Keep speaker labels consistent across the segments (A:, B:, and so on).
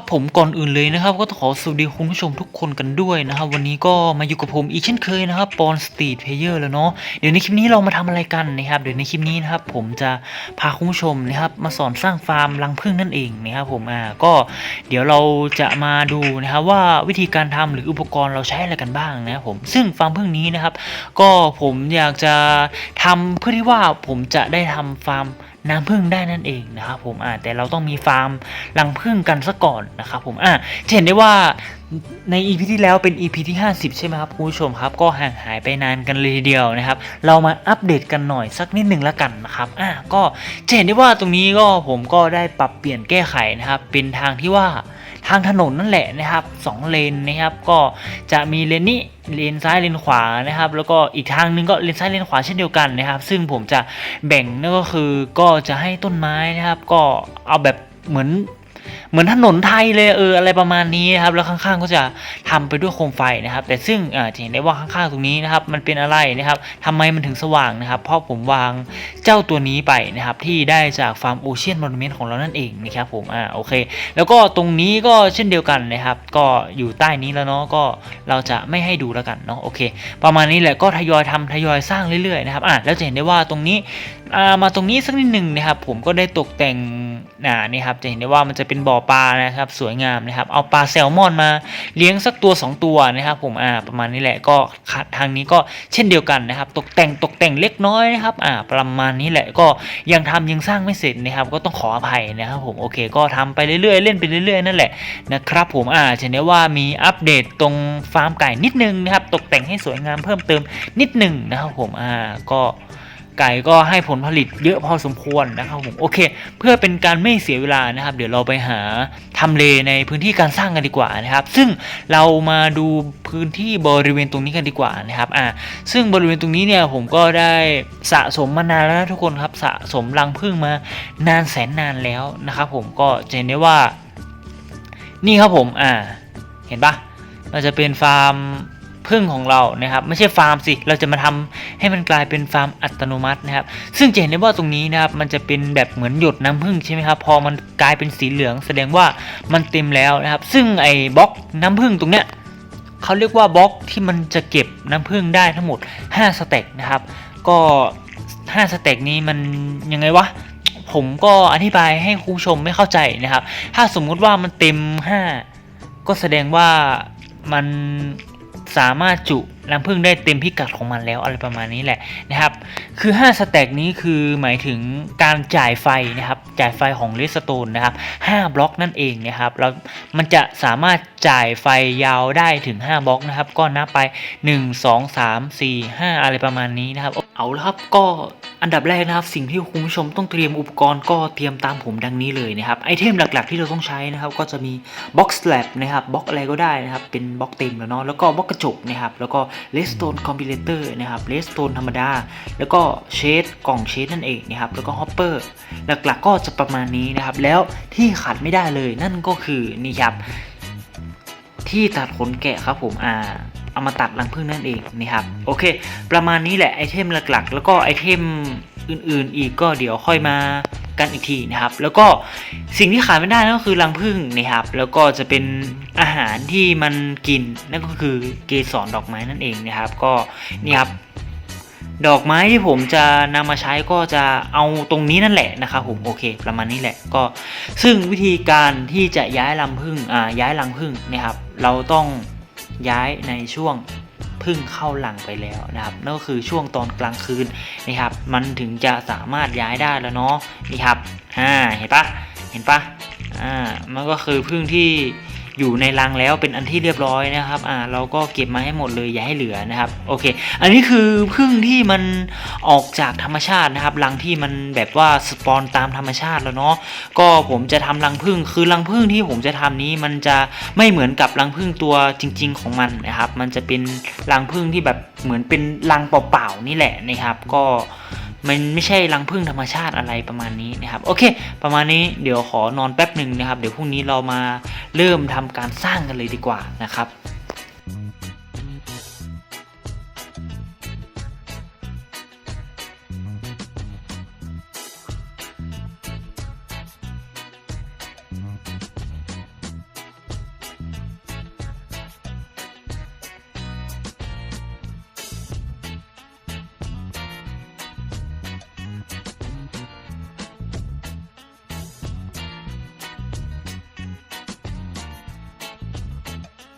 A: ครับผมก่อนอื่นเลยนะครับ ก็ต้องขอสวัสดีคุณผู้ชมทุกคนกันด้วยนะครับ วันนี้ก็มาอยู่กับผมอีกเช่นเคยนะครับปอนสตรีทเพลเยอร์แล้วเนาะเดี๋ยวในคลิปนี้เรามาทำอะไรกันนะครับเดี๋ยวในคลิปนี้นะครับผมจะพาคุณผู้ชมนะครับมาสอนสร้างฟาร์มรังผึ้งนั่นเองนะครับผมอ่าก็เดี๋ยวเราจะมาดูนะครับว่าวิธีการทำหรืออุปกรณ์เราใช้อะไรกันบ้างนะครับผมซึ่งฟาร์มผึ้งนี้นะครับ ก็ผมอยากจะทำเพื่อที่ว่าผมจะได้ทำฟาร์ม น้ำผึ้งได้นั่นเองนะครับผมอ่าแต่เราต้องมีฟาร์มรังผึ้งกันซะก่อนนะครับผมอ่าจะเห็นได้ว่าใน EP ที่แล้วเป็น EP ที่ 50 ใช่ไหมครับคุณผู้ชมครับ ก็ห่างหายไปนานกันเลยทีเดียวนะครับ เรามาอัปเดตกันหน่อยสักนิดหนึ่งแล้วกันนะครับอ่าก็จะเห็นได้ว่าตรงนี้ก็ผมก็ได้ปรับเปลี่ยนแก้ไขนะครับ เป็นทางที่ว่า ทางถนนนั่นแหละนะครับสองเลนนะครับ ก็จะมีเลนนี้เลนซ้ายเลนขวานะครับ แล้วก็อีกทางนึงก็เลนซ้ายเลนขวาเช่นเดียวกันนะครับ ซึ่งผมจะแบ่งนั่นก็คือก็จะให้ต้นไม้นะครับ ก็เอาแบบเหมือน เหมือนถนนไทยเลยเอออะไรประมาณนี้นะครับแล้วข้างๆก็จะทำไปด้วยโคมไฟนะครับ แต่ซึ่งอ่าจะเห็นได้ว่าข้างๆตรงนี้นะครับมันเป็นอะไรนะครับทำไมมันถึงสว่างนะครับ เพราะผมวางเจ้าตัวนี้ไปนะครับที่ได้จากฟาร์มโอเชียนมอนเมนต์ของเรานั่นเองนะครับผมอ่าโอเค แล้วก็ตรงนี้ก็เช่นเดียวกันนะครับ ก็อยู่ใต้นี้แล้วเนาะก็เราจะไม่ให้ดูแล้วกันเนาะโอเค ประมาณนี้แหละก็ทยอยทำทยอยสร้างเรื่อยๆนะครับอะแล้วจะเห็นได้ว่าตรงนี้ มาตรงนี้สักนิดหนึ่งนะครับ ผมก็ได้ตกแต่งอ่านี่ครับจะเห็นได้ว่ามันจะเป็นบ่อปลานะครับ สวยงามนะครับ เอาปลาแซลมอนมาเลี้ยงสักตัว 2 ตัวนะครับ ผมอ่าประมาณนี้แหละก็ทางนี้ก็เช่นเดียวกันนะครับ ตกแต่งตกแต่งเล็กน้อยนะครับอ่าประมาณนี้แหละก็ยังทำยังสร้างไม่เสร็จนะครับ ก็ต้องขออภัยนะครับผมโอเค ก็ทำไปเรื่อยๆ เล่นไปเรื่อยๆนั่นแหละนะครับ ผมอ่าจะเห็นได้ว่ามีอัปเดตตรงฟาร์มไก่นิดนึงนะครับ ตกแต่งให้สวยงามเพิ่มเติมนิดหนึ่งนะครับ ผมอ่าก็ ไก่ก็ให้ผลผลิตเยอะพอสมควรนะครับผมโอเค เพื่อเป็นการไม่เสียเวลานะครับ เดี๋ยวเราไปหาทำเลในพื้นที่การสร้างกันดีกว่านะครับ ซึ่งเรามาดูพื้นที่บริเวณตรงนี้กันดีกว่านะครับอ่าซึ่งบริเวณตรงนี้เนี่ยผมก็ได้สะสมมานานแล้วนะทุกคนครับสะสมรังผึ้งมานานแสนนานแล้วนะครับผมก็จะเห็นได้ว่า นี่ครับผมอ่าเห็นปะเราจะเป็นฟาร์ม พึ่งของเรานะครับไม่ใช่ฟาร์มสิเราจะมาทำให้มันกลายเป็นฟาร์มอัตโนมัตินะครับ ซึ่งจะเห็นได้ว่าตรงนี้นะครับมันจะเป็นแบบเหมือนหยดน้ำผึ้งใช่ไหมครับพอมันกลายเป็นสีเหลือง แสดงว่ามันเต็มแล้วนะครับ ซึ่งไอ้บล็อกน้ำผึ้งตรงเนี้ยเขาเรียกว่าบล็อกที่มันจะเก็บน้ำผึ้งได้ทั้งหมด 5 สเต็กนะครับ ก็ 5 สเต็กนี้มันยังไงวะผมก็อธิบายให้คุณชมไม่เข้าใจนะครับ ถ้าสมมุติว่ามันเต็ม 5 ก็แสดงว่ามัน สามารถจุ น้ำผึ้งได้เต็มพิกัดของมันแล้วอะไรประมาณนี้แหละนะครับ คือ 5 สแต็กนี้คือหมายถึงการจ่ายไฟนะครับ จ่ายไฟของเลสโตนนะครับ5บล็อกนั่นเองนะครับแล้วมันจะสามารถจ่ายไฟยาวได้ถึง 5บล็อกนะครับ ก็นับไป 1 2 3 4 5 อะไรประมาณนี้นะครับ เอาละครับก็อันดับแรกนะครับ สิ่งที่คุณผู้ชมต้องเตรียมอุปกรณ์ก็เตรียมตามผมดังนี้เลยนะครับไอเทมหลักๆ ที่เราต้องใช้นะครับก็จะมีบ็อกซ์แลบนะครับบ็อกอะไรก็ได้นะครับ เป็นบ็อกเต็มแล้วเนาะแล้วก็บ็อกกระจกนะครับ แล้วก็เลสโตนคอมพิเลเตอร์นะครับเลสโตนธรรมดา แล้วก็เชดกล่องเชดนั่นเองนะครับแล้วก็ฮอปเปอร์หลักๆก็จะประมาณนี้นะครับ แล้วที่ขาดไม่ได้เลยนั่นก็คือนี่ครับที่ตัดขนแกะครับผมอ่า เอามาตัดรังผึ้งนั่นเองนี่ครับโอเค ประมาณนี้แหละไอเทมหลักๆ แล้วก็ไอเทมอื่นๆ อีกก็เดี๋ยวค่อยมากันอีกทีนะครับ แล้วก็สิ่งที่ขาดไม่ได้นั่นก็คือรังผึ้งนะครับ แล้วก็จะเป็นอาหารที่มันกินนั่นก็คือเกสรดอกไม้นั่นเองนะครับ ก็นี่ครับดอกไม้ที่ผมจะนำมาใช้ก็จะเอาตรงนี้นั่นแหละนะครับผมโอเค ประมาณนี้แหละก็ซึ่งวิธีการที่จะย้ายรังผึ้งอ่าย้ายรังผึ้งนะครับ เราต้อง ย้ายในช่วงพึ่งเข้าหลังไปแล้วนะครับนั่นก็คือช่วงตอนกลางคืนนะครับ มันถึงจะสามารถย้ายได้แล้วเนาะนี่ครับอ่าเห็นปะเห็นปะอ่ามันก็คือพึ่งที่ อยู่ในรังแล้วเป็นอันที่เรียบร้อยนะครับอ่าเราก็เก็บมาให้หมดเลยอย่าให้เหลือนะครับโอเค อันนี้คือพึ่งที่มันออกจากธรรมชาตินะครับรังที่มันแบบว่าสปอนตามธรรมชาติแล้วเนาะก็ผมจะทำรังผึ้งคือรังผึ้งที่ผมจะทำนี้มันจะไม่เหมือนกับรังผึ้งตัวจริง ๆ ของมันนะครับ มันจะเป็นรังผึ้งที่แบบเหมือนเป็นรังเปล่าๆนี่แหละนะครับ ก็ มันไม่ใช่รังผึ้งธรรมชาติอะไรประมาณนี้นะครับ โอเค ประมาณนี้เดี๋ยวขอนอนแป๊บหนึ่งนะครับ เดี๋ยวพรุ่งนี้เรามาเริ่มทำการสร้างกันเลยดีกว่านะครับ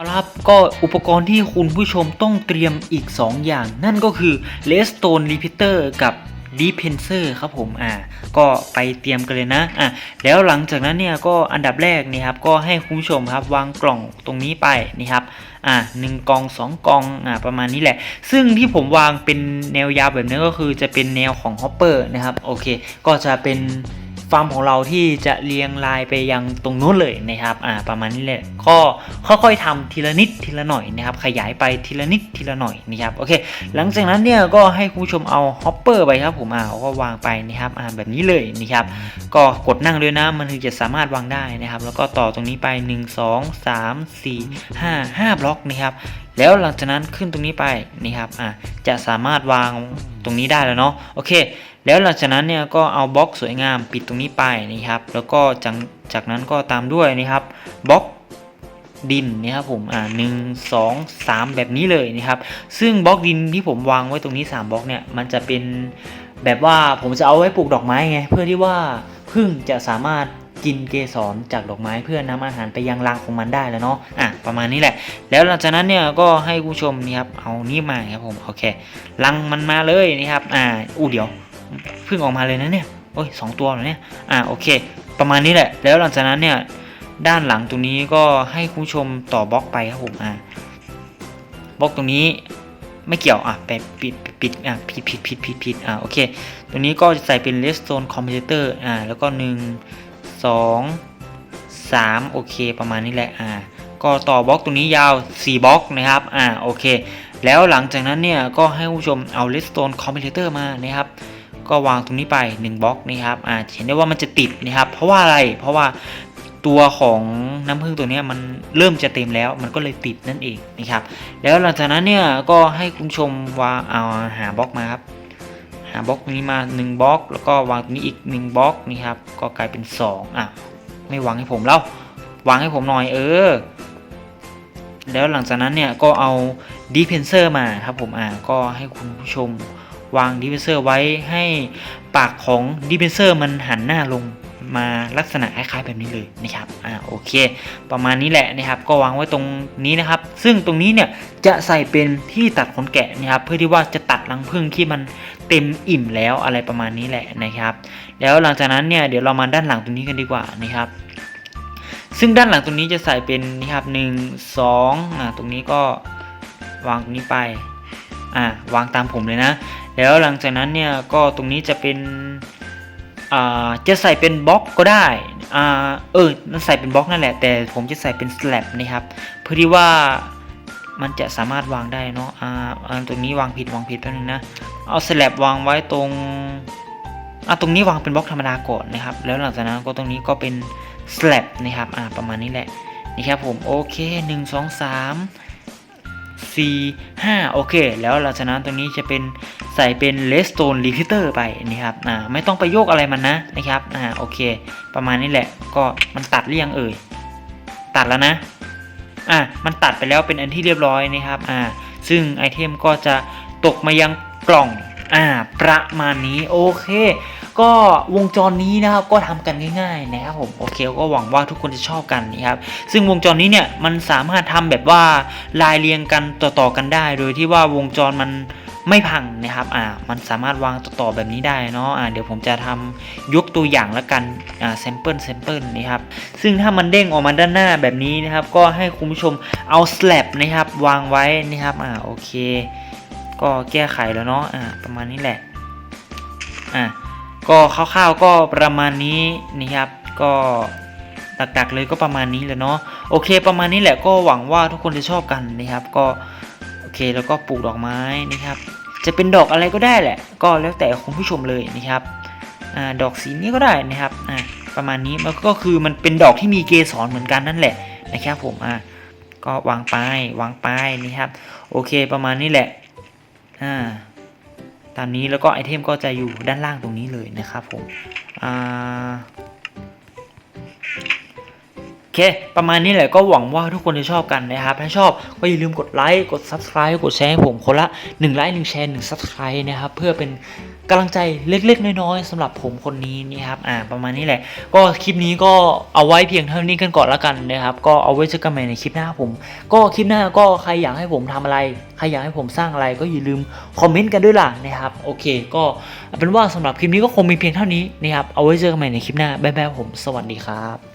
A: ครับก็อุปกรณ์ที่คุณผู้ชมต้องเตรียมอีก 2 อย่าง นั่นก็คือ Redstone Repeater กับ Dispenser ครับผมอ่าก็ไปเตรียมกันเลยนะอะแล้วหลังจากนั้นเนี่ยก็อันดับแรกนี่ครับก็ให้คุณผู้ชมครับวางกล่องตรงนี้ไปนี่ครับอ่าหนึ่งกองสองกองอ่าประมาณนี้แหละ ซึ่งที่ผมวางเป็นแนวยาวแบบนี้ก็คือจะเป็นแนวของฮอปเปอร์นะครับโอเค ก็จะเป็นาร์มของเราที่จะเรียงรายไปยังตรงนู้นเลยนะครับอ่าประมาณนี้แหละก็ค่อยๆทำทีละนิดทีละหน่อยนะครับขยายไปทีละนิดทีละหน่อยนะครับโอเค หลังจากนั้นเนี่ยก็ให้คุณผู้ชมเอาฮอปเปอร์ไปครับผมอ่าก็วางไปนะครับอ่าแบบนี้เลยนะครับก็กดนั่งเลยนะมันถึงจะสามารถวางได้นะครับ แล้วก็ต่อตรงนี้ไป 1 2 3 4 5 5บล็อกนะครับแล้วหลังจากนั้นขึ้นตรงนี้ไปนี่ครับอ่าจะสามารถวางตรงนี้ได้แล้วเนาะโอเค แล้วหลังจากนั้นเนี่ยก็เอาบล็อกสวยงามปิดตรงนี้ไปนะครับ แล้วก็จากจากนั้นก็ตามด้วยนะครับบล็อกดินนะครับผมอ่าหนึ่งสองสามแบบนี้เลยนะครับ ซึ่งบล็อกดินที่ผมวางไว้ตรงนี้ 3บล็อกเนี่ยมันจะเป็นแบบว่าผมจะเอาไว้ปลูกดอกไม้ไง เพื่อที่ว่าพึ่งจะสามารถกินเกสรจากดอกไม้เพื่อนำอาหารไปยังรังของมันได้แล้วเนาะอะประมาณนี้แหละ แล้วหลังจากนั้นเนี่ยก็ให้ผู้ชมนี่ครับเอานี่มาครับผมโอเครังมันมาเลยนี่ครับอ่าอู้เดี๋ยว เพิ่งออกมาเลยนะเนี่ยโอ้ยสองตัวเหรอเนี่ยอ่าโอเค ประมาณนี้แหละ แล้วหลังจากนั้นเนี่ยด้านหลังตรงนี้ก็ให้คุณผู้ชมต่อบล็อกไปครับผมอ่าบล็อกตรงนี้ไม่เกี่ยวอะไปปิดปิดอะผิดผิดผิดผิดผิดอะโอเคตัวนี้ก็จะใส่เป็น redstone computer อ่าแล้วก็1 2 3โอเคประมาณนี้แหละอ่าก็ต่อบล็อกตรงนี้ยาว 4บล็อกนะครับอ่าโอเค แล้วหลังจากนั้นเนี่ยก็ให้ผู้ชมเอา redstone computer มานะครับ ก็วางตรงนี้ไป1บล็อกนะครับอ่าเห็นได้ว่ามันจะติดนะครับ เพราะว่าอะไรเพราะว่าตัวของน้ำผึ้งตัวนี้มันเริ่มจะเต็มแล้ว มันก็เลยติดนั่นเองนะครับ แล้วหลังจากนั้นเนี่ยก็ให้คุณชมวางเอาหาบล็อกมาครับหาบล็อกนี้มา1บล็อก แล้วก็วางตรงนี้อีก1บล็อกนี่ครับก็กลายเป็น 2อะไม่วางให้ผมแล้ววางให้ผมหน่อยเออ แล้วหลังจากนั้นเนี่ยก็เอาดีเพนเซอร์มาครับผมอ่าก็ให้คุณผู้ชม วางดีเพนเซอร์ไว้ให้ปากของดีเพนเซอร์มันหันหน้าลงมาลักษณะคล้ายๆแบบนี้เลยนะครับ อ่า โอเค ประมาณนี้แหละนะครับ ก็วางไว้ตรงนี้นะครับ ซึ่งตรงนี้เนี่ยจะใส่เป็นที่ตัดขนแกะนะครับ เพื่อที่ว่าจะตัดรังผึ้งที่มันเต็มอิ่มแล้วอะไรประมาณนี้แหละนะครับ แล้วหลังจากนั้นเนี่ยเดี๋ยวเรามาด้านหลังตรงนี้กันดีกว่านะครับ ซึ่งด้านหลังตรงนี้จะใส่เป็นนี่ครับหนึ่งสองอ่า ตรงนี้ก็วางตรงนี้ไป่าวางตามผมเลยนะ แล้วหลังจากนั้นเนี่ยก็ตรงนี้จะเป็นจะใส่เป็นบล็อกก็ได้อ่าเออใส่เป็นบล็อกนั่นแหละ แต่ผมจะใส่เป็นสแลบนะครับ เพื่อที่ว่ามันจะสามารถวางได้เนาะอ่าตรงนี้วางผิดวางผิดแป๊บนึงนะ เอาสแลบวางไว้ตรงอะตรงนี้วางเป็นบล็อกธรรมดาก่อนนะครับ แล้วหลังจากนั้นก็ตรงนี้ก็เป็นสแลบนะครับ อ่าประมาณนี้แหละ นี่ครับผม โอเค 1 2 3 c 5โอเค แล้วหลังจากนั้นตรงนี้จะเป็นใส่เป็น redstone repeater ไปนะครับอ่าไม่ต้องไปโยกอะไรมันนะนะครับอ่าโอเค ประมาณนี้แหละก็มันตัดเรียงเอ่ยตัดแล้วนะอ่ามันตัดไปแล้วเป็นอันที่เรียบร้อยนะครับอ่าซึ่งไอเทมก็จะตกมายังกล่อง อ่าประมาณนี้โอเค ก็วงจรนี้นะครับก็ทำกันง่ายๆนะครับผมโอเคก็หวังว่าทุกคนจะชอบกันนะครับซึ่งวงจรนี้เนี่ยมันสามารถทำแบบว่าลายเรียงกันต่อๆกันได้ โดยที่ว่าวงจรมันไม่พังนะครับ อ่า มันสามารถวางต่อแบบนี้ได้เนาะ อ่า เดี๋ยวผมจะทำยกตัวอย่างแล้วกัน อ่า แซมเปิลแซมเปิลนะครับ ซึ่งถ้ามันเด้งออกมาด้านหน้าแบบนี้นะครับ ก็ให้คุณผู้ชมเอาสแลบนะครับ วางไว้นะครับ อ่า โอเค ก็แก้ไขแล้วเนาะอ่าประมาณนี้แหละอ่าก็คร่าวๆก็ประมาณนี้นะครับก็ตักๆเลยก็ประมาณนี้แหละเนาะโอเค ประมาณนี้แหละก็หวังว่าทุกคนจะชอบกันนะครับ ก็โอเคแล้วก็ปลูกดอกไม้นะครับ จะเป็นดอกอะไรก็ได้แหละ ก็แล้วแต่คุณผู้ชมเลยนะครับอ่าดอกสีนี้ก็ได้นะครับอ่าประมาณนี้มันก็คือมันเป็นดอกที่มีเกสรเหมือนกันนั่นแหละนะครับผมอ่าก็วางไปวางไปนะครับ โอเคประมาณนี้แหละ อ่าตามนี้แล้วก็ไอเทมก็จะอยู่ด้านล่างตรงนี้เลยนะครับผมอ่าเค ประมาณนี้แหละก็หวังว่าทุกคนจะชอบกันนะครับ ถ้าชอบก็อย่าลืมกดไลค์ กด subscribe กดแชร์ให้ผมคนละ 1 ไลค์ 1 แชร์ 1 subscribe นะครับ เพื่อเป็น กำลังใจเล็กๆ น้อยๆสำหรับผมคนนี้นี่ครับอ่าประมาณนี้แหละ ก็คลิปนี้ก็เอาไว้เพียงเท่านี้กันก่อนละกันนะครับก็เอาไว้เจอกันใหม่ในคลิปหน้าผม ก็คลิปหน้าก็ใครอยากให้ผมทำอะไรใครอยากให้ผมสร้างอะไรก็อย่าลืมคอมเมนต์กันด้วยล่ะนะครับโอเค ก็เป็นว่าสำหรับคลิปนี้ก็คงมีเพียงเท่านี้นะครับเอาไว้เจอกันใหม่ในคลิปหน้าบ๊ายบายผมสวัสดีครับ